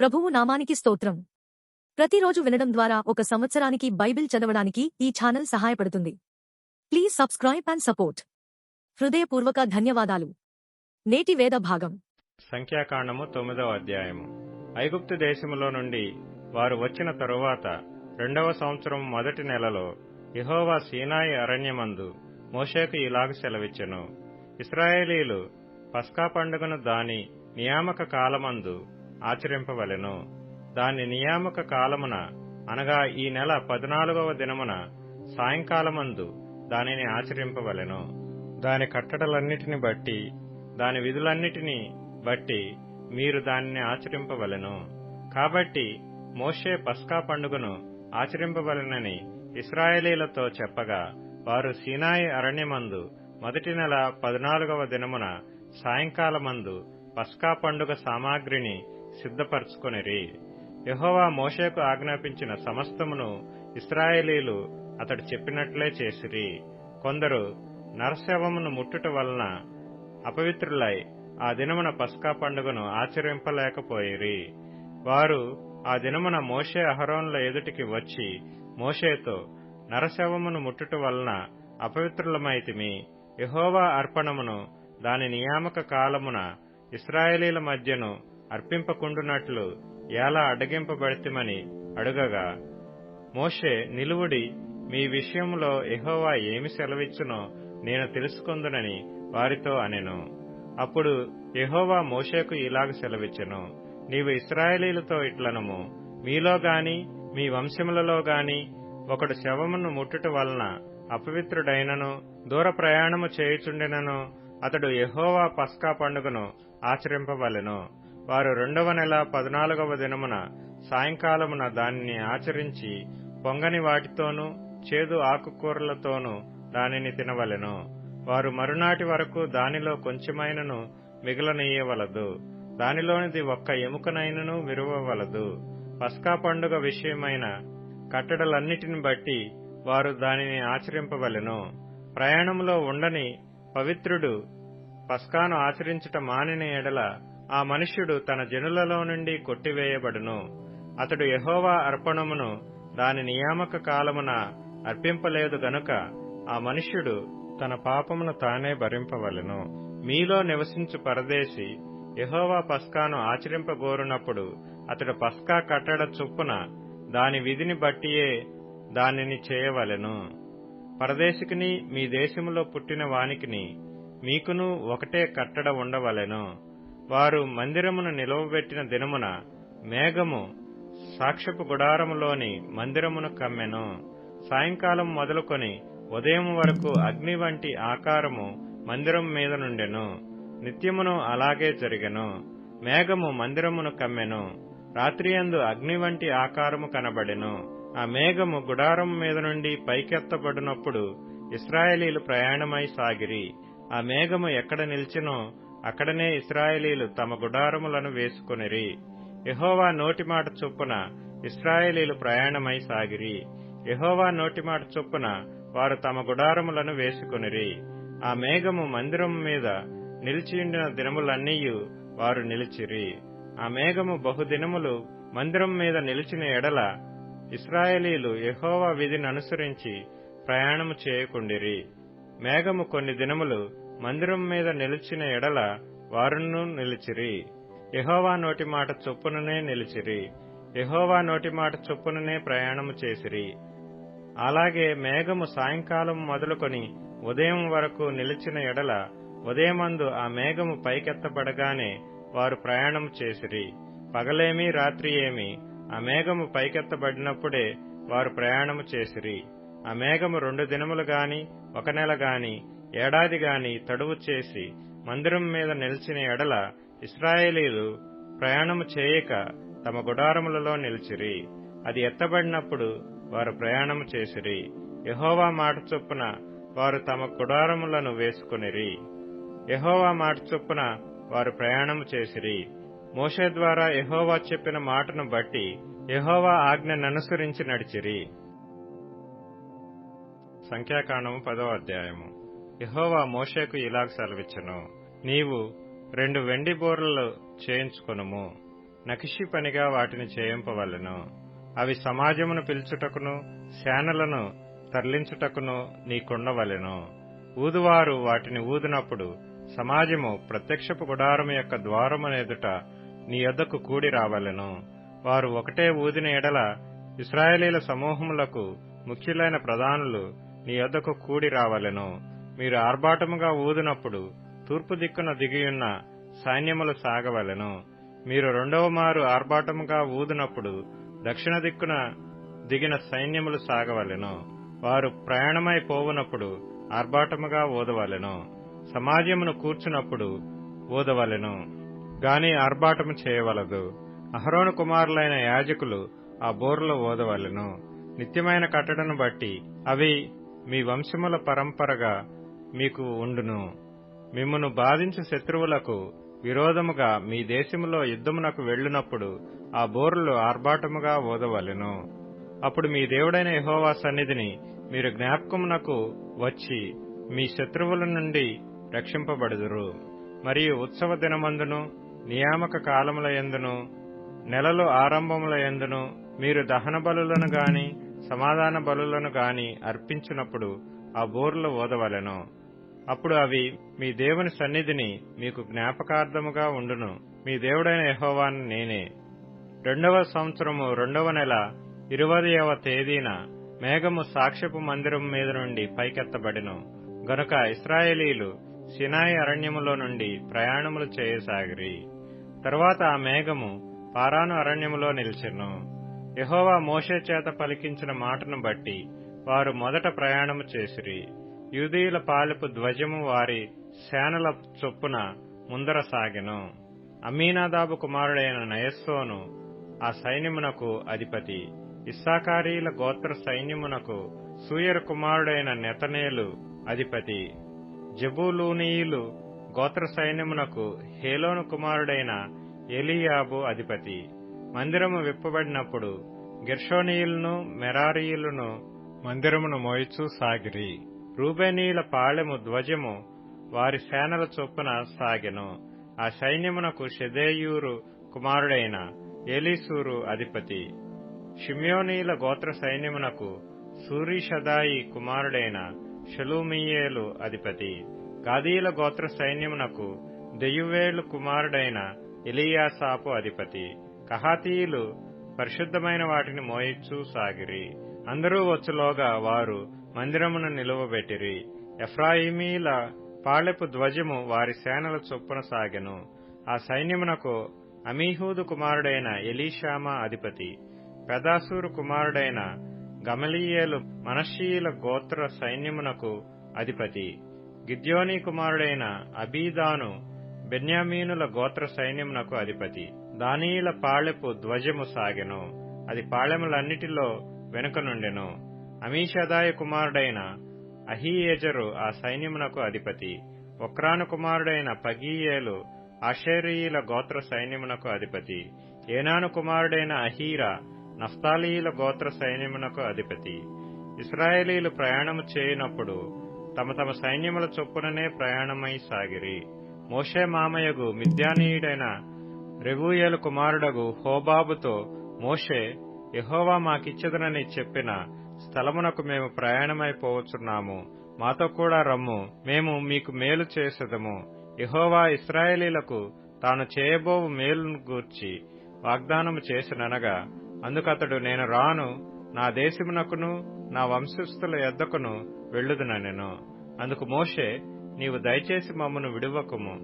ప్రభువు నామానికి స్తోత్రం. ప్రతిరోజు వినడం ద్వారా ఒక సంవత్సరానికి బైబిల్ చదవడానికి ఈ ఛానల్ సహాయపడుతుంది. Please subscribe and support. హృదయపూర్వక ధన్యవాదాలు. నేటి వేద భాగం. సంఖ్యాకాండము తొమ్మిదవ అధ్యాయము. ఐగుప్తు దేశములో నుండి వారు వచ్చిన తరువాత రెండవ సంవత్సరం మొదటి నెలలో యెహోవా సీనాయి అరణ్యమందు మోషేకు ఇలాగ సెలవిచ్చెను. ఇస్రాయేలీలు పస్కా పండుగను దాని నియామక కాలమందు ఆచరింపవలెను. దాని నియామక కాలమున అనగా ఈ నెల పద్నాలుగవ దినమున సాయంకాలమందు దానిని ఆచరింపవలెను. దాని కట్టడలన్నిటిని బట్టి దాని విధులన్నిటినీ బట్టి మీరు దానిని ఆచరింపవలెను. కాబట్టి మోషే పస్కా పండుగను ఆచరింపవలెనని ఇస్రాయేలీలతో చెప్పగా వారు సీనాయి అరణ్యమందు మొదటి నెల పద్నాలుగవ దినమున సాయంకాలమందు పస్కా పండుగ సామాగ్రిని సిద్ధపరచుకొనిరి. యహోవా మోషేకు ఆజ్ఞాపించిన సమస్తమును ఇస్రాయేలీలు అతడు చెప్పినట్లే చేసిరి. కొందరు నరశవమును ముట్టుట వలన అపవిత్రులై ఆ దినమున పస్కా పండుగను ఆచరింపలేకపోయిరి. వారు ఆ దినమున మోషే అహరోన్ల ఎదుటికి వచ్చి మోషేతో నరశవమును ముట్టుట వలన అపవిత్రులమైతిమి. యహోవా అర్పణమును దాని నియామక కాలమున ఇస్రాయేలీల మధ్యను అర్పింపకుండునట్లు ఎలా అడ్డగింపబడితిమని అడుగగా మోషే నిలువుడి మీ విషయంలో ఎహోవా ఏమి సెలవిచ్చునో నేను తెలుసుకుందునని వారితో అనెను. అప్పుడు ఎహోవా మోషేకు ఇలాగ సెలవిచ్చెను. నీవు ఇస్రాయేలీలతో ఇట్లనము. మీలో గాని మీ వంశములలో గాని ఒకడు శవమును ముట్టుట వలన అపవిత్రుడైనను దూర ప్రయాణము చేయుచుండెనను అతడు ఎహోవా పస్కా పండుగను ఆచరింపవలెను. వారు రెండవ నెల పద్నాలుగవ దినమున సాయంకాలమున దానిని ఆచరించి పొంగని వాటితోనూ చేదు ఆకుకూరలతోనూ దానిని తినవలెను. వారు మరునాటి వరకు దానిలో కొంచెమైనను మిగిలనీయవలదు. దానిలోనిది ఒక్క ఎముకనైనను విరువవలదు. పస్కా పండుగ విషయమైన కట్టడలన్నిటిని బట్టి వారు దానిని ఆచరింపవలెను. ప్రయాణంలో ఉండని పవిత్రుడు పస్కాను ఆచరించుట మానిన ఎడల ఆ మనుష్యుడు తన జనులలో నుండి కొట్టివేయబడును. అతడు యహోవా అర్పణమును దాని నియామక కాలమున అర్పింపలేదు గనుక ఆ మనుష్యుడు తన పాపమును తానే భరింపవలెను. మీలో నివసించు పరదేశి యహోవా పస్కాను ఆచరింపగోరునప్పుడు అతడు పస్కా కట్టడ చొప్పున దాని విధిని బట్టియే దానిని చేయవలెను. పరదేశికిని మీ దేశములో పుట్టిన వానికిని మీకును ఒకటే కట్టడ ఉండవలెను. వారు మందిరమును నిలవబెట్టిన దినమున మేఘము సాక్షపు గుడారములోని మందిరమును కమ్మెను. సాయంకాలం మొదలుకొని ఉదయం వరకు అగ్ని వంటి ఆకారము మందిరం మీద నుండెను. నిత్యమును అలాగే జరిగెను. మేఘము మందిరమును కమ్మెను. రాత్రియందు అగ్ని వంటి ఆకారము కనబడెను. ఆ మేఘము గుడారం మీద నుండి పైకెత్తబడినప్పుడు ఇస్రాయేలీలు ప్రయాణమై సాగిరి. ఆ మేఘము ఎక్కడ నిలిచినో అక్కడనే ఇస్రాయేలీలు తమ గుడారములను వేసుకొనిరి. యహోవా నోటిమాట చొప్పున ఇస్రాయేలీలు ప్రయాణమై సాగిరి. యహోవా నోటిమాట చొప్పున వారు తమ గుడారములను వేసుకొనిరి. ఆ మేఘము మందిరం మీద నిలిచియుండిన దినములన్నీయు వారు నిలిచిరి. ఆ మేఘము బహుదినములు మందిరం మీద నిలిచిన ఎడల ఇస్రాయేలీలు యహోవా విధిని అనుసరించి ప్రయాణము చేయకుండిరి. మేఘము కొన్ని దినములు మందిరం మీద నిలిచిన ఎడల వారును నిలిచిరి. యహోవా నోటి మాట చొప్పుననే నిలిచిరి. యహోవా నోటి మాట చొప్పుననే ప్రయాణము చేసిరి. అలాగే మేఘము సాయంకాలం మొదలుకొని ఉదయం వరకు నిలిచిన ఎడల ఉదయమందు ఆ మేఘము పైకెత్తబడగానే వారు ప్రయాణం చేసిరి. పగలేమి రాత్రి ఏమి ఆ మేఘము పైకెత్తబడినప్పుడే వారు ప్రయాణము చేసిరి. ఆ మేఘము రెండు దినములు గాని ఒక నెల గాని ఏడాదిగాని తడువు చేసి మందిరం మీద నిలిచిన ఎడల ఇస్రాయేలీలు ప్రయాణము చేయక తమ గుడారములలో నిలిచిరి. అది ఎత్తబడినప్పుడు వారు ప్రయాణము చేసిరి. యహోవా మాట చొప్పున వారు తమ గుడారములను వేసుకునిరి. యహోవా మాట చొప్పున వారు ప్రయాణము చేసిరి. మోషే ద్వారా యహోవా చెప్పిన మాటను బట్టి యహోవా ఆజ్ఞననుసరించి నడిచిరి. సంఖ్యాకాండము పదో అధ్యాయము. యహోవా మోషేకు ఇలాగ సెలవిచ్చును. నీవు రెండు వెండి బోర్లు చేయించుకొనుము. నకిషి పనిగా వాటిని చేయింపవలెను. అవి సమాజమును పిలుచుటకును శానలను తరలించుటకును నీకుండవలెను. ఊదువారు వాటిని ఊదినప్పుడు సమాజము ప్రత్యక్షపు గుడారము యొక్క ద్వారమునెదుట నీ యొద్దకు కూడి రావలెను. వారు ఒకటే ఊదిన ఎడల ఇస్రాయేలీల సమూహములకు ముఖ్యులైన ప్రధానులు నీ యొద్దకు కూడి రావలెను. మీరు ఆర్భాటముగా ఊదినప్పుడు తూర్పు దిక్కున దిగియున్న సైన్యములు సాగవలెను. మీరు రెండవ మారు ఆర్భాటముగా ఊదినప్పుడు దక్షిణ దిక్కున దిగిన సైన్యములు సాగవలెను. వారు ప్రయాణమై పోవునప్పుడు ఆర్భాటముగా ఊదవలెను. సమాజమును కూర్చున్నప్పుడు ఊదవలెను. గాని ఆర్భాటము చేయవలదు. అహరోను కుమారులైన యాజకులు ఆ బోర్లు ఓదవలెను నిత్యమైన కట్టడను బట్టి అవి మీ వంశముల పరంపరగా మీకు ఉండును. మిమ్మును బాధించు శత్రువులకు విరోధముగా మీ దేశములో యుద్ధమునకు వెళ్ళినప్పుడు ఆ బోర్లు ఆర్భాటముగా ఓదవలెను. అప్పుడు మీ దేవుడైన యహోవా సన్నిధిని మీరు జ్ఞాపకమునకు వచ్చి మీ శత్రువుల నుండి రక్షింపబడుదురు. మరియు ఉత్సవ దినమందును నియామక కాలముల ఎందును నెలలు ఆరంభముల ఎందును మీరు దహన బలులను గాని సమాధాన బలులను గాని అర్పించినప్పుడు ఆ బోర్లు ఓదవలెను. అప్పుడు అవి మీ దేవుని సన్నిధిని మీకు జ్ఞాపకార్థముగా ఉండును. మీ దేవుడైన యహోవాన్ నేనే. రెండవ సంవత్సరము రెండవ నెల ఇరవదవ తేదీన మేఘము సాక్ష్యపు మందిరం మీద నుండి పైకెత్తబడిను. గనుక ఇస్రాయేలీలు సినాయి అరణ్యములో నుండి ప్రయాణములు చేయసాగిరి. తరువాత ఆ మేఘము పారాను అరణ్యములో నిలిచెను. యహోవా మోషే చేత పలికించిన మాటను బట్టి వారు మొదట ప్రయాణము చేసిరి. యూదీయుల పాలెపు ధ్వజము వారి సేనల చొప్పున ముందర సాగెను అమీనాదాబు కుమారుడైన నయస్సోను ఆ సైన్యమునకు అధిపతి. ఇస్సాకారీల గోత్ర సైన్యమునకు సూయర్ కుమారుడైన నెతనేలు అధిపతి. జబూలూనీయులు గోత్ర సైన్యమునకు హేలోను కుమారుడైన ఎలియాబు అధిపతి. మందిరము విప్పబడినప్పుడు గెర్షోనీయులను మెరారీయులను మందిరమును మోయిచూ సాగిరి. రూబేనీయుల పాళెము ధ్వజము వారి సేనల చొప్పున సాగెను. ఆ సైన్యమునకు షెదేయూరు కుమారుడైన ఏలీసూరు అధిపతి. షిమ్యోనీల గోత్ర సైన్యమునకు సూరిషదాయి కుమారుడైన షలూమియేలు అధిపతి. గాదీల గోత్ర సైన్యమునకు దెయువేలు కుమారుడైన ఎలియాసాపు అధిపతి. కహాతీయులు పరిశుద్ధమైన వాటిని మోయిచ్చు సాగిరి. అందరూ వచ్చులోగా వారు మందిరమును నిలువబెట్టిరి. ఎఫ్రాయిమీల పాళెపు ధ్వజము వారి సేనల చొప్పున సాగెను. ఆ సైన్యమునకు అమీహూదు కుమారుడైన ఎలీషామా అధిపతి పెదాసూరు కుమారుడైన గమలీయేలు మనషీయుల గోత్ర సైన్యమునకు అధిపతి గిద్యోని కుమారుడైన అబీదాను బెన్యామీనుల గోత్ర సైన్యమునకు అధిపతి. దానీయుల పాళెపు ధ్వజము సాగెను. అది పాళెములన్నిటిలో వెనుక నుండెను. అమీషదాయ కుమారుడైన అహీయేజరు ఆ సైన్యమునకు అధిపతి. ఒక్రాను కుమారుడైన పగీయేలు ఆషేరీయుల గోత్ర సైన్యమునకు అధిపతి. ఏనాను కుమారుడైన అహీరా నఫ్తాలీయుల గోత్ర సైన్యమునకు అధిపతి. ఇస్రాయేలీలు ప్రయాణము చేయనప్పుడు తమ తమ సైన్యముల చొప్పుననే ప్రయాణమై సాగిరి. మోషే మామయ్యగు మిద్యానీయుడైన రెగూయేలు కుమారుడగు హోబాబుతో మోషే యహోవా మాకిచ్చదనని చెప్పిన స్థలమునకు మేము ప్రయాణమైపోవచ్చున్నాము మాతో కూడా రమ్ము. మేము మీకు మేలు చేసెదము. యహోవా ఇస్రాయేలీలకు తాను చేయబోవు మేలును గూర్చి వాగ్దానము చేసిననగా అందుకతడు నేను రాను నా దేశమునకును నా వంశస్థుల యొద్దకును వెళ్ళుదునెను అందుకు మోషే నీవు దయచేసి మమ్మను విడువకుము.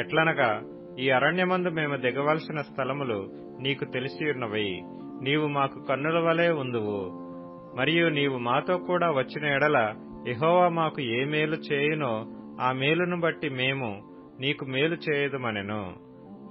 ఎట్లనగా ఈ అరణ్యమందు మేము దిగవలసిన స్థలములు నీకు తెలిసియున్నవి నీవు మాకు కన్నుల వలె ఉందువు. మరియు నీవు మాతో కూడా వచ్చిన ఎడల ఎహోవా మాకు ఏ మేలు చేయునో ఆ మేలును బట్టి మేము నీకు మేలు చేయదుమనెను.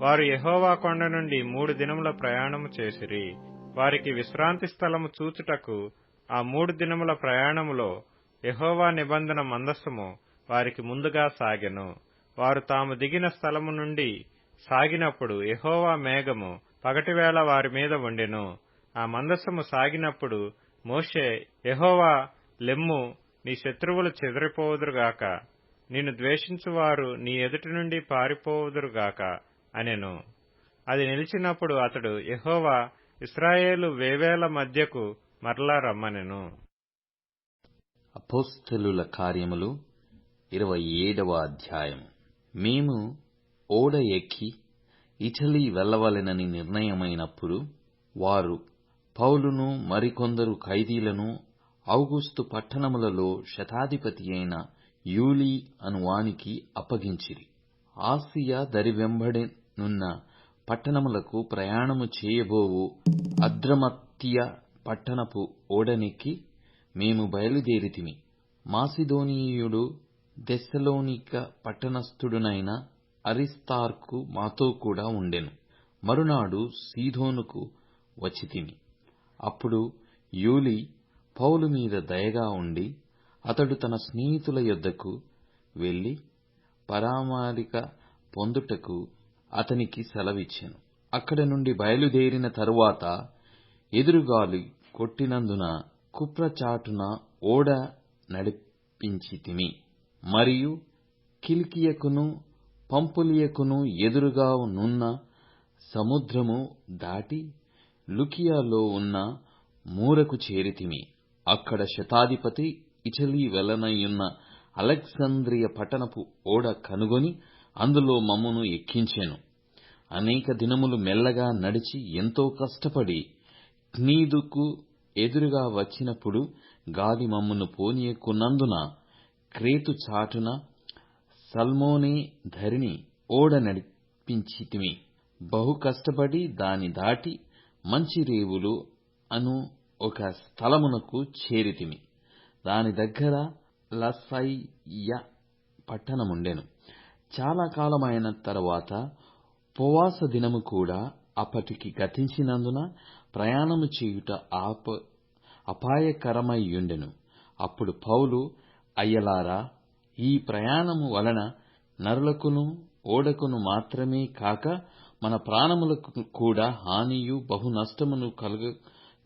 వారు ఎహోవా కొండ నుండి మూడు దినముల ప్రయాణము చేసిరి. వారికి విశ్రాంతి స్థలము చూచుటకు ఆ మూడు దినముల ప్రయాణములో ఎహోవా నిబంధన మందస్సము వారికి ముందుగా సాగెను. వారు తాము దిగిన స్థలము నుండి సాగినప్పుడు ఎహోవా మేఘము పగటివేళ వారి మీద ఉండెను ఆ మందస్సము సాగినప్పుడు మోషే యహోవా లెమ్ము నీ శత్రువులు చెదిరిపోవుదురుగాక. నిన్ను ద్వేషించువారు నీ ఎదుటి నుండి పారిపోవుదురుగాక అనెను. అది నిలిచినప్పుడు అతడు ఎహోవా ఇస్రాయేలు వేవేల మధ్యకు మరలా రమ్మనెను. అపోస్తలుల కార్యములు ఇరవై ఏడవ అధ్యాయం. మేము ఓడ ఎక్కి ఇటలీ వెళ్ళవలెనని నిర్ణయమైనప్పుడు వారు పౌలును మరికొందరు ఖైదీలను ఔగుస్తు పట్టణములలో శతాధిపతి అయిన యూలీ అను వానికి అప్పగించిరి. ఆసియా దరివెంబడినున్న పట్టణములకు ప్రయాణము చేయబోవు అద్రమత్తియ పట్టణపు ఓడనెక్కి మేము బయలుదేరితిమి. మాసిదోనీయుడు దెస్సలోనిక పట్టణస్థుడునైన అరిస్తార్కు మాతో కూడా ఉండెను. మరునాడు సీదోనుకు వచ్చితిమి. అప్పుడు యూలి పౌలు మీద దయగా ఉండి అతడు తన స్నేహితుల యొద్దకు వెళ్ళి పరామరిక పొందుటకు అతనికి సెలవిచ్చెను. అక్కడ నుండి బయలుదేరిన తరువాత ఎదురుగాలి కొట్టినందున కుప్రచాటున ఓడ నడిపించితిమి. మరియు కిలికియకును పంపులియకును ఎదురుగా నున్న సముద్రము దాటి లుకియాలో ఉన్న మూరకు చేరితిమి. అక్కడ శతాధిపతి ఇటలీ వెళ్ళనయ్యున్న అలెగ్జాంద్రియ పట్టణపు ఓడ కనుగొని అందులో మమ్మును ఎక్కించెను. అనేక దినములు మెల్లగా నడిచి ఎంతో కష్టపడి క్నీదుకు ఎదురుగా వచ్చినప్పుడు గాలి మమ్మును పోనీయకున్నందున క్రేతు చాటున సల్మోనే ధరిని ఓడ నడిపించితిమి. బహు కష్టపడి దాని దాటి మంచి రేవులు అను ఒక స్థలమునకు చేరితిమి. దాని దగ్గర లసయ్య పట్టణముండెను. చాలా కాలమైన తరువాత ఉపవాస దినము కూడా అప్పటికి గతించినందున ప్రయాణము చేయుట ఆప అపాయకరమైయుండెను అప్పుడు పౌలు అయ్యలారా ఈ ప్రయాణము వలన నరులకును ఓడకును మాత్రమే కాక మన ప్రాణములకు కూడా హానియు బహు నష్టమును కలుగ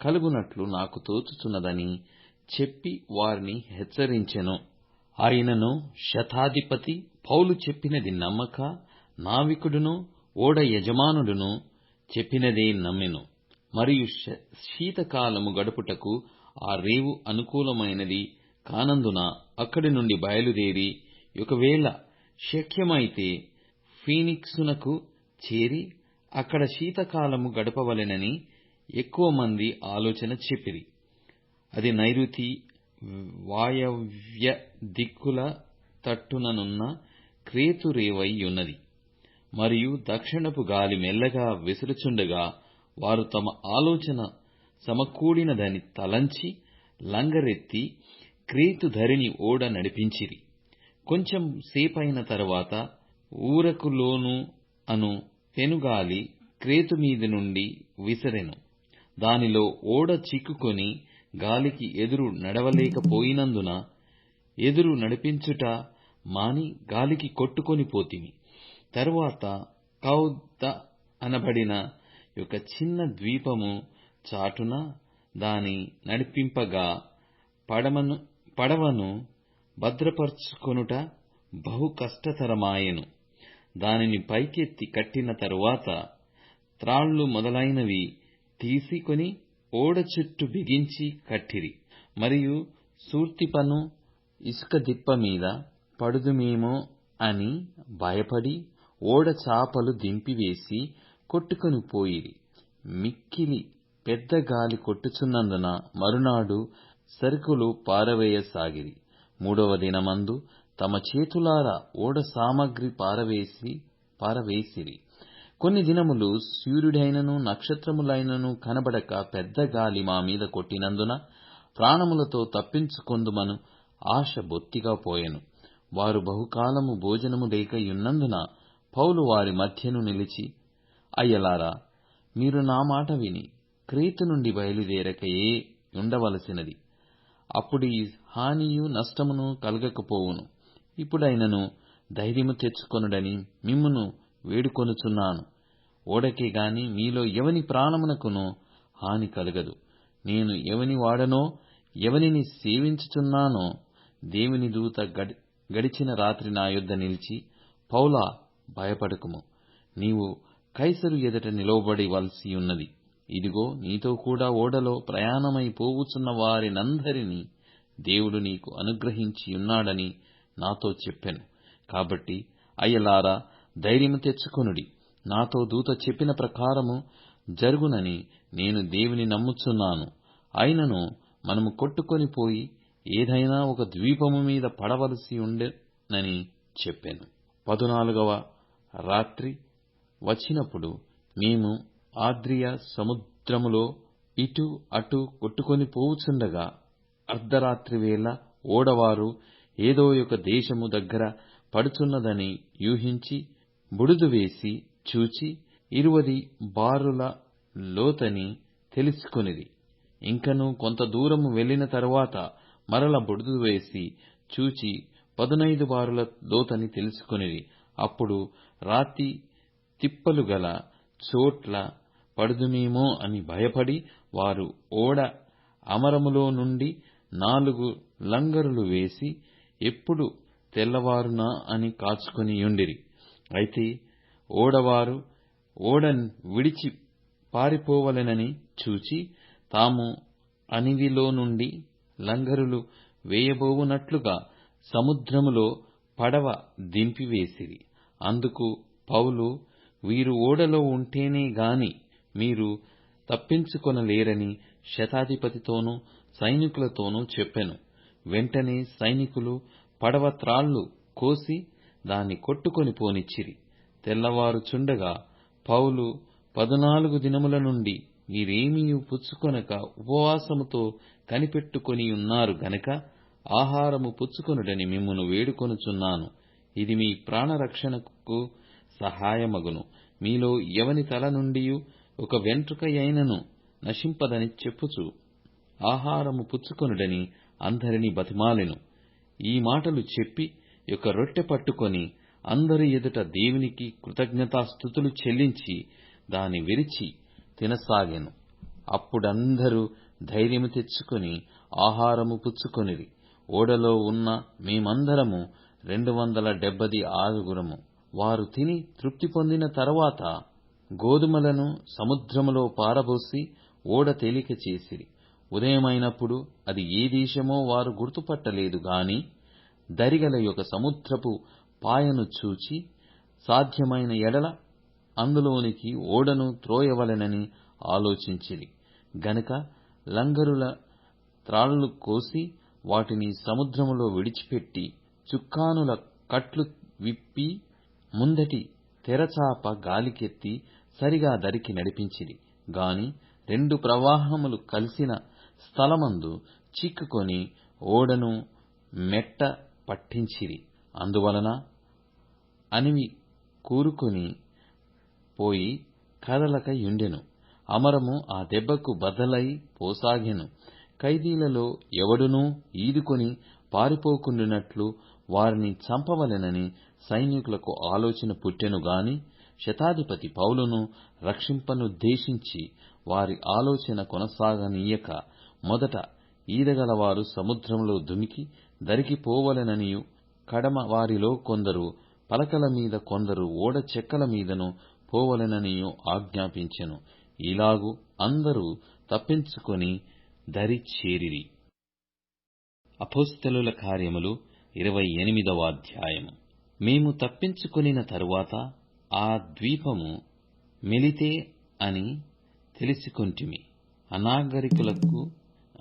కలుగునట్లు నాకు తోచుచున్నదని చెప్పి వారిని హెచ్చరించెను. ఆయనను శతాధిపతి పౌలు చెప్పినది నమ్మక నావికుడును ఓడ యజమానుడును చెప్పినదే నమ్మెను. మరియు శీతకాలము గడుపుటకు ఆ రేవు అనుకూలమైనది కానందున అక్కడి నుండి బయలుదేరి ఒకవేళ శక్యమైతే ఫీనిక్సునకు చేరి అక్కడ శీతకాలము గడపవలెనని ఎక్కువ మంది ఆలోచన చెప్పిరి. అది నైరుతి వాయవ్య దిక్కుల తట్టుననున్న క్రేతు రేవై మరియు దక్షిణపు గాలి మెల్లగా విసురుచుండగా వారు తమ ఆలోచన సమకూడినదని తలంచి లంగరెత్తి క్రేతు ధరిని ఓడ నడిపించిరి. కొంచెం సేపైన తరువాత ఊరకులోను అను పెనుగాలి క్రేతు మీది నుండి విసరెను. దానిలో ఓడ చిక్కుకొని గాలికి ఎదురు నడవలేకపోయినందున ఎదురు నడిపించుట మాని గాలికి కొట్టుకొని పోతిమి. తరువాత కౌద అనబడిన ఒక చిన్న ద్వీపము చాటున దాని నడిపింపగా పడవను భద్రపరచుకొనుట బహు కష్టతరమాయెను. దానిని పైకెత్తి కట్టిన తరువాత త్రాళ్ళు మొదలైనవి తీసుకొని ఓడ చుట్టూ బిగించి కట్టిరి. మరియు సూర్తిపను ఇసుక దిప్ప మీద పడుదుమేమో అని భయపడి ఓడ చాపలు దింపివేసి కొట్టుకొని పోయిరి. మిక్కిలి పెద్ద గాలి కొట్టుచున్నందున మరునాడు సరుకులు పారవేయసాగిరి. మూడవ దినమందు తమ చేతులారా ఓడ సామగ్రి పారవేసి పారవేసిరి. కొన్ని దినములు సూర్యుడైనను నక్షత్రములైనను కనబడక పెద్ద గాలి మా మీద కొట్టినందున ప్రాణములతో తప్పించుకొందుమను ఆశ బొత్తిగా పోయెను. వారు బహుకాలము భోజనము లేకయున్నందున పౌలు వారి మధ్యను నిలిచి అయ్యలారా మీరు నా మాట విని క్రీతు నుండి బయలుదేరకయే ఉండవలసినది. అప్పుడు ఈ హానియు నష్టమును కలగకపోవును. ఇప్పుడైనను ధైర్యము తెచ్చుకొనుడని మిమ్మును వేడుకొనుచున్నాను. ఓడకే గాని మీలో ఎవని ప్రాణమునకును హాని కలగదు. నేను ఎవని వాడనో ఎవనిని సేవించుచున్నానో దేవుని దూత గడిచిన రాత్రి నా యొద్ద నిలిచి పౌలా భయపడకుము. నీవు కైసరు ఎదుట నిలవబడి వలసి ఉన్నది. ఇదిగో నీతో కూడా ఓడలో ప్రయాణమై పోవుచున్న వారినందరినీ దేవుడు నీకు అనుగ్రహించి ఉన్నాడని నాతో చెప్పెను. కాబట్టి అయ్యలారా ధైర్యము తెచ్చుకొనుడి. నాతో దూత చెప్పిన ప్రకారము జరుగునని నేను దేవుని నమ్ముచున్నాను. అయినను మనము కొట్టుకొని పోయి ఏదైనా ఒక ద్వీపము మీద పడవలసి ఉండెనని చెప్పాను. పదునాలుగవ రాత్రి వచ్చినప్పుడు మేము ఆద్రియ సముద్రములో ఇటు అటు కొట్టుకొని పోవుచుండగా అర్ధరాత్రి వేళ ఓడవారు ఏదో ఒక దేశము దగ్గర పడుచున్నదని యూహించి బుడుదు వేసి చూచి ఇరువది బారుల లోతని తెలుసుకునిది ఇంకను కొంత దూరము వెళ్ళిన తరువాత మరల బుడుదు వేసి చూచి పదునైదు బారుల లోతని తెలుసుకునిది అప్పుడు రాతి తిప్పలు గల చోట్ల పడుదుమేమో అని భయపడి వారు ఓడ అమరములో నుండి నాలుగు లంగరులు వేసి ఎప్పుడు తెల్లవారునా అని కాచుకొనియుండిరి అయితే ఓడవారు ఓడ విడిచి పారిపోవలెనని చూచి తాము అనివిలో నుండి లంగరులు వేయబోవునట్లుగా సముద్రములో పడవ దింపివేసిరి. అందుకు పౌలు వీరు ఓడలో ఉంటేనే గాని మీరు తప్పించుకొనలేరని శతాధిపతితోనూ సైనికులతోనూ చెప్పెను. వెంటనే సైనికులు పడవ త్రాళ్ళు కోసి దాన్ని కొట్టుకొని పోనిచ్చిరి. తెల్లవారుచుండగా పౌలు పదునాలుగు దినముల నుండి మీరేమీయు పుచ్చుకొనక ఉపవాసముతో కనిపెట్టుకొని ఉన్నారు గనక ఆహారము పుచ్చుకొనుడని మిమ్మును వేడుకొనుచున్నాను. ఇది మీ ప్రాణరక్షణకు సహాయమగును. మీలో ఎవని తల నుండి ఒక వెంట్రుక అయినను నశింపదని చెప్పుచు ఆహారము పుచ్చుకొనుడని అందరినీ బతిమాలెను. ఈ మాటలు చెప్పి ఒక రొట్టె పట్టుకొని అందరి ఎదుట దేవునికి కృతజ్ఞతాస్థుతులు చెల్లించి దాని విరిచి తినసాగాను. అప్పుడందరూ ధైర్యము తెచ్చుకొని ఆహారము పుచ్చుకొనిరి. ఓడలో ఉన్న మేమందరము రెండు వందల డెబ్బది ఆరుగురము. వారు తిని తృప్తి పొందిన తరువాత గోధుమలను సముద్రములో పారబోసి ఓడ తేలిక చేసిరి. ఉదయమైనప్పుడు అది ఏ దేశమో వారు గుర్తుపట్టలేదు గాని దరిగల యొక్క సముద్రపు పాయను చూచి సాధ్యమైన ఎడల అందులోనికి ఓడను త్రోయవలెనని ఆలోచించిరి. గనుక లంగరుల త్రాళ్ళు కోసి వాటిని సముద్రములో విడిచిపెట్టి చుక్కానుల కట్లు విప్పి ముందటి తెరచాప గాలికెత్తి సరిగా దరికి నడిపించిరి. గాని రెండు ప్రవాహములు కలిసిన స్థలమందు చిక్కుకొని ఓడను మెట్ట పట్టించిరి. అందువలన అనివి కూరుకొని పోయి కదలక యుండెను. అమరము ఆ దెబ్బకు బదలై పోసాగెను. ఖైదీలలో ఎవడునూ ఈదుకొని పారిపోకుండునట్లు వారిని చంపవలెనని సైనికులకు ఆలోచన పుట్టెను గాని శతాధిపతి పౌలును రక్షింపనుద్దేశించి వారి ఆలోచన కొనసాగనీయక. మొదట ఈదగలవారు సముద్రంలో దుమికి దరికిపోవలెననియు. కడమ వారిలో కొందరు పలకల మీద కొందరు ఓడ చెక్కల మీదను పోవలెననియు ఆజ్ఞాపించెను. ఇలాగు అందరూ తప్పించుకొని దరి చేరిరి. అపోస్తలుల కార్యములు ఇరవై ఎనిమిదవ అధ్యాయము. మేము తప్పించుకొనిన తరువాత ఆ ద్వీపము మెలితే అని తెలిసికొంటిమి. అనాగరికులకు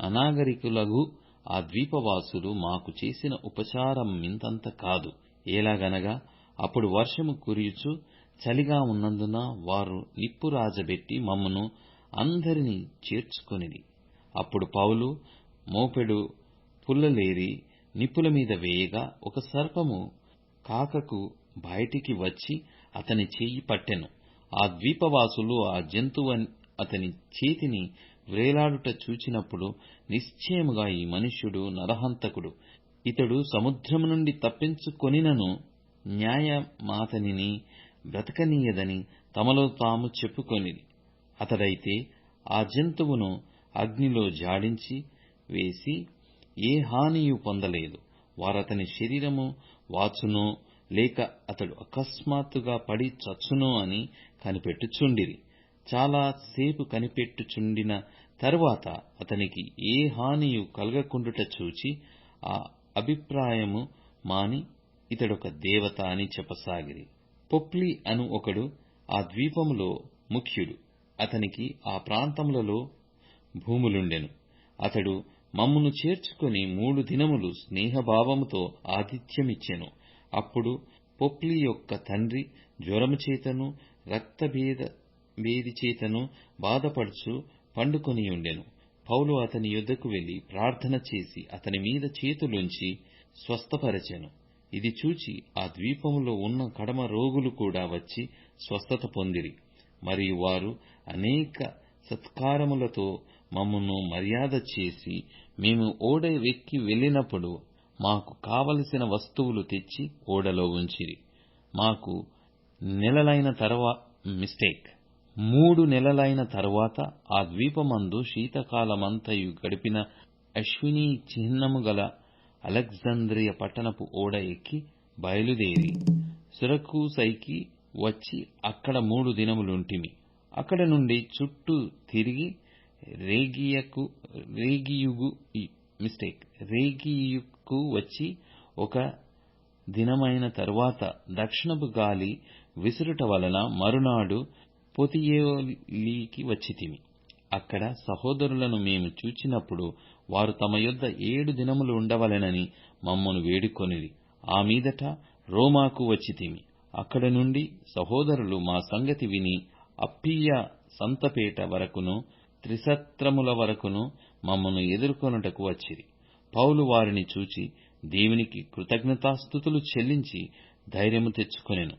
అనాగరికులగు ఆ ద్వీపవాసులు మాకు చేసిన ఉపచారం ఇంతంత కాదు. ఎలాగనగా అప్పుడు వర్షము కురియుచు చలిగా ఉన్నందున వారు నిప్పు రాజబెట్టి మమ్మను అందరినీ చేర్చుకొనిది అప్పుడు పౌలు మోపెడు పుల్లలేరి నిప్పుల మీద వేయగా ఒక సర్పము కాకకు బయటికి వచ్చి అతని చేయి పట్టెను. ఆ ద్వీపవాసులు ఆ జంతువు అతని చేతిని వ్రేలాడుట చూచినప్పుడు నిశ్చయముగా ఈ మనుష్యుడు నరహంతకుడు. ఇతడు సముద్రము నుండి తప్పించుకొనినను న్యాయమాతనిని బ్రతకనీయదని తమలో తాము చెప్పుకొనిది అతడైతే ఆ జంతువును అగ్నిలో జాడించి వేసి ఏ హానియు పొందలేదు. వారతని శరీరము వాచునో లేక అతడు అకస్మాత్తుగా పడి చచ్చునో అని కనిపెట్టుచుండిరి. చాలా సేపు కనిపెట్టుచుండిన తరువాత అతనికి ఏ హానియు కలగకుండుట చూచి ఆ అభిప్రాయము మాని ఇతడొక దేవత అని చెప్పసాగిరి. పొప్లి అను ఒకడు ఆ ద్వీపములో ముఖ్యుడు. అతనికి ఆ ప్రాంతములలో భూములుండెను. అతడు మమ్మును చేర్చుకొని మూడు దినములు స్నేహభావముతో ఆతిథ్యమిచ్చెను. అప్పుడు పొప్లి యొక్క తండ్రి జ్వరము చేతను రక్తభేద భేది చేతను బాధపడుచు పండుకొనియుండెను పౌలు అతని యొద్దకు వెళ్ళి ప్రార్థన చేసి అతని మీద చేతులుంచి స్వస్థపరచెను. ఇది చూచి ఆ ద్వీపములో ఉన్న కడమ రోగులు కూడా వచ్చి స్వస్థత పొందిరి. మరియు వారు అనేక సత్కారములతో మమ్మను మర్యాద చేసి మేము ఓడ వెక్కి వెళ్ళినప్పుడు మాకు కావలసిన వస్తువులు తెచ్చి ఓడలో ఉంచిరి. మాకు నెలలైన తర్వా మిస్టేక్. మూడు నెలలైన తరువాత ఆ ద్వీపమందు శీతకాలమంతయు గడిపిన అశ్వినీ చిహ్నము గల అలెగ్జాంద్రియ పట్టణపు ఓడ ఎక్కి బయలుదేరి సిరకూసైకి వచ్చి అక్కడ మూడు దినములుంటిమి. అక్కడ నుండి చుట్టూ తిరిగి రేగియకు రేగియుగు మిస్టేక్ రేగియుకు వచ్చి ఒక దినమైన తరువాత దక్షిణపు గాలి విసురుట వలన మరునాడు పొతియేలీకి వచ్చితిమి. అక్కడ సహోదరులను మేము చూచినప్పుడు వారు తమ యొద్ద ఏడు దినములు ఉండవలెనని మమ్మను వేడుకొనిరి. ఆ మీదట రోమాకు వచ్చితిమి. అక్కడ నుండి సహోదరులు మా సంగతి విని అప్పీయ సంతపేట వరకును త్రిసత్రముల వరకును మమ్మను ఎదుర్కొనుటకు వచ్చిరి. పౌలు వారిని చూచి దేవునికి కృతజ్ఞతాస్థుతులు చెల్లించి ధైర్యము తెచ్చుకొనెను.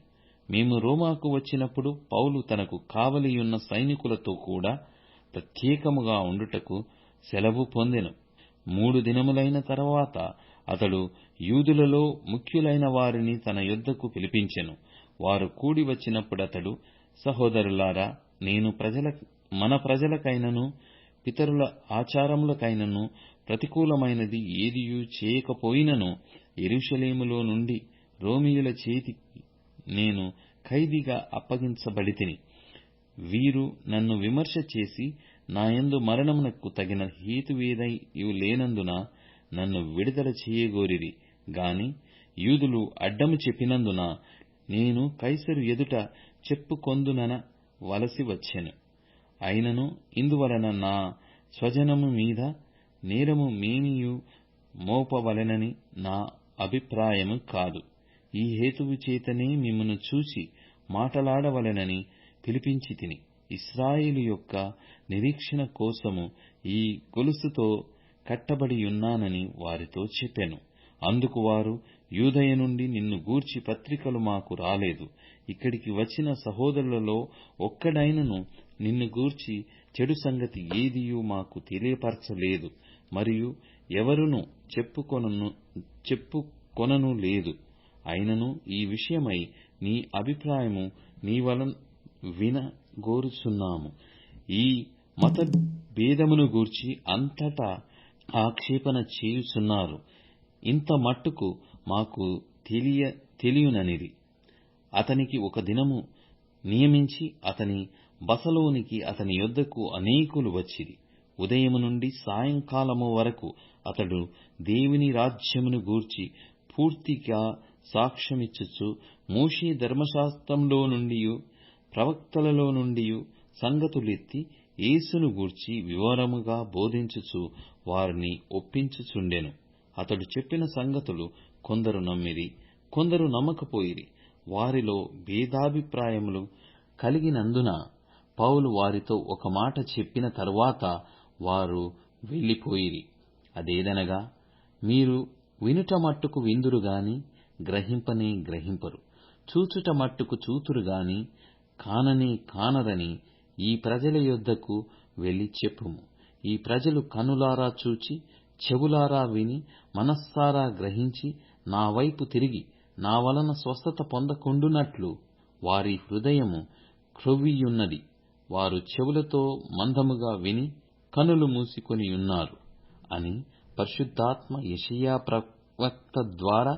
మేము రోమాకు వచ్చినప్పుడు పౌలు తనకు కావలియున్న సైనికులతో కూడా ప్రత్యేకముగా ఉండుటకు సెలవు పొందెను. మూడు దినములైన తరువాత అతడు యూదులలో ముఖ్యులైన వారిని తన యొద్దకు పిలిపించెను. వారు కూడి వచ్చినప్పుడతడు సహోదరులారా నేను ప్రజల మన ప్రజలకైనను పితరుల ఆచారములకైనను ప్రతికూలమైనది ఏదియూ చేయకపోయినను యెరూషలేములో నుండి రోమియుల చేతికి నేను ఖైదీగా అప్పగించబడితిని. వీరు నన్ను విమర్శ చేసి నాయందు మరణమునకు తగిన హేతువేదయు లేనందున నన్ను విడుదల చేయగోరిరి. గాని యూదులు అడ్డము చెప్పినందున నేను కైసరు ఎదుట చెప్పుకొందునన వలసి వచ్చెను. అయినను ఇందువలన నా స్వజనము మీద నేరము మేమియు మోపవలెనని నా అభిప్రాయము కాదు. ఈ హేతువు చేతనే మిమ్మను చూచి మాటలాడవలెనని పిలిపించి తిని. ఇస్రాయేలు యొక్క నిరీక్షణ కోసము ఈ గొలుసుతో కట్టబడియున్నానని వారితో చెప్పెను. అందుకు వారు యూదయ నుండి నిన్ను గూర్చి పత్రికలు మాకు రాలేదు. ఇక్కడికి వచ్చిన సహోదరులలో ఒక్కడైనను నిన్ను గూర్చి చెడు సంగతి ఏదియూ మాకు తెలియపరచలేదు మరియు ఎవరును చెప్పుకొనను చెప్పుకొనను లేదు. అయినను ఈ విషయమై నీ అభిప్రాయము నీ వలన వినగోరుచున్నాము. ఈ మత భేదమును గూర్చి అంతటా ఆక్షేపణ చేయుచున్నారు. ఇంత మట్టుకు మాకు తెలియ తెలియననిది. అతనికి ఒక దినము నియమించి అతని బసలోనికి అతని యొద్దకు అనేకులు వచ్చిరి. ఉదయము నుండి సాయంకాలము వరకు అతడు దేవుని రాజ్యమును గూర్చి పూర్తిగా సాక్ష్యమిచ్చుచు మూషీ ధర్మశాస్త్రంలో నుండియు ప్రవక్తలలో నుండియు సంగతులెత్తి యేసును గూర్చి వివరముగా బోధించుచు వారిని ఒప్పించుచుండెను. అతడు చెప్పిన సంగతులు కొందరు నమ్మిరి కొందరు నమ్మకపోయిరి. వారిలో భేదాభిప్రాయములు కలిగినందున పౌలు వారితో ఒక మాట చెప్పిన తరువాత వారు వెళ్ళిపోయిరి అదేదనగా మీరు వినుట మట్టుకు విందురు గాని గ్రహింపనే గ్రహింపరు. చూచుట మట్టుకు చూతురు గాని కాననే కానరని ఈ ప్రజల యొద్దకు వెళ్ళి చెప్పుము. ఈ ప్రజలు కనులారా చూచి చెవులారా విని మనస్సారా గ్రహించి నా వైపు తిరిగి నా వలన స్వస్థత పొందకుండునట్లు వారి హృదయము క్రొవ్వియున్నది. వారు చెవులతో మందముగా విని కనులు మూసికొనియున్నారు అని పరిశుద్ధాత్మ యెషయా ప్రవక్త ద్వారా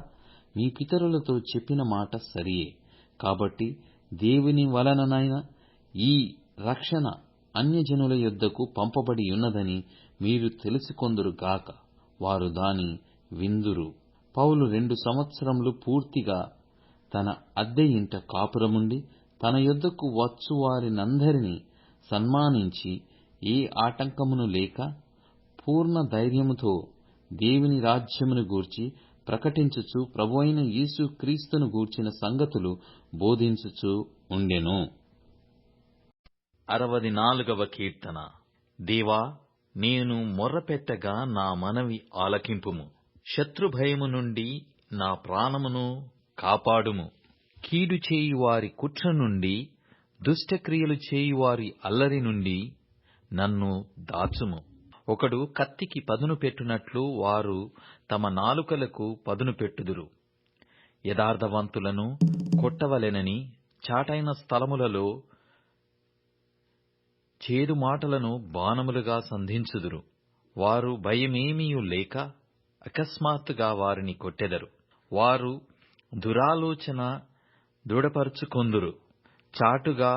మీ పితరులతో చెప్పిన మాట సరియే. కాబట్టి దేవుని వలననైన ఈ రక్షణ అన్యజనుల యొద్దకు పంపబడి ఉన్నదని మీరు తెలుసుకొందురు గాక. వారు దాని విందురు. పౌలు రెండు సంవత్సరములు పూర్తిగా తన అద్దె ఇంట కాపురముండి తన యొద్దకు వచ్చువారినందరినీ సన్మానించి ఏ ఆటంకమును లేక పూర్ణ ధైర్యముతో దేవుని రాజ్యమును గూర్చి ప్రకటించుచు ప్రభువైన యేసు క్రీస్తును గూర్చిన సంగతులు బోధించుచు ఉండెను. అరవది నాలుగవ కీర్తన. దేవా నేను మొర్రపెట్టగా నా మనవి ఆలకింపుము. శత్రుభయము నుండి నా ప్రాణమును కాపాడుము. కీడు చేయువారి కుట్ర నుండి దుష్టక్రియలు చేయువారి అల్లరి నుండి నన్ను దాచుము. ఒకడు కత్తికి పదును పెట్టునట్లు వారు తమ నాలుకలకు పదును పెట్టుదురు. యథార్థవంతులను కొట్టవలెనని చాటైన స్థలములలో చేదు మాటలను బాణములుగా సంధించుదురు. వారు భయమేమీయు లేక అకస్మాత్తుగా వారిని కొట్టెదరు. వారు దురాలోచన దృఢపరుచుకొందురు. చాటుగా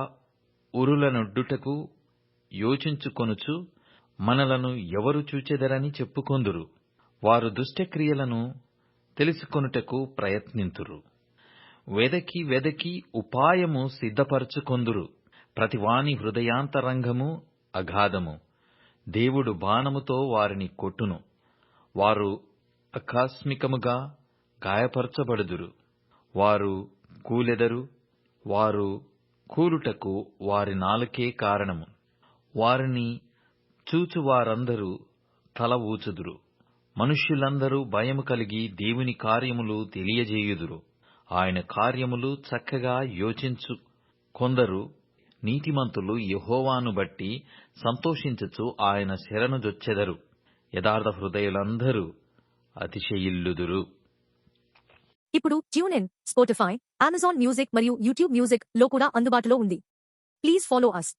ఉరులనొడ్డుటకు యోచించుకొనుచు మనలను ఎవరు చూచెదరని చెప్పుకొందురు. వారు దుష్టక్రియలను తెలుసుకొనుటకు ప్రయత్నింతురు. వెదకి వెదకి ఉపాయము సిద్ధపరచుకొందురు. ప్రతివాని హృదయాంతరంగము అగాధము. దేవుడు బాణముతో వారిని కొట్టును. వారు ఆకస్మికముగా గాయపరచబడుదురు. వారు కూలెదరు. వారు కూలుటకు వారి నాలుకే కారణము. వారిని చూచువారందరూ తల ఊచుదురు. మనుష్యులందరూ భయము కలిగి దేవుని కార్యములు తెలియజేయుదురు. ఆయన కార్యములు చక్కగా యోచించు. కొందరు నీతిమంతులు యహోవాను బట్టి సంతోషించుచు ఆయన శరణుజొచ్చెదరు యథార్థ హృదయులందరూ అతిశయిల్లుదురు. ఇప్పుడు ట్యూన్ స్పోటిఫై అమెజాన్ మ్యూజిక్ మరియు యూట్యూబ్ మ్యూజిక్లో కూడా అందుబాటులో ఉంది. Please follow us.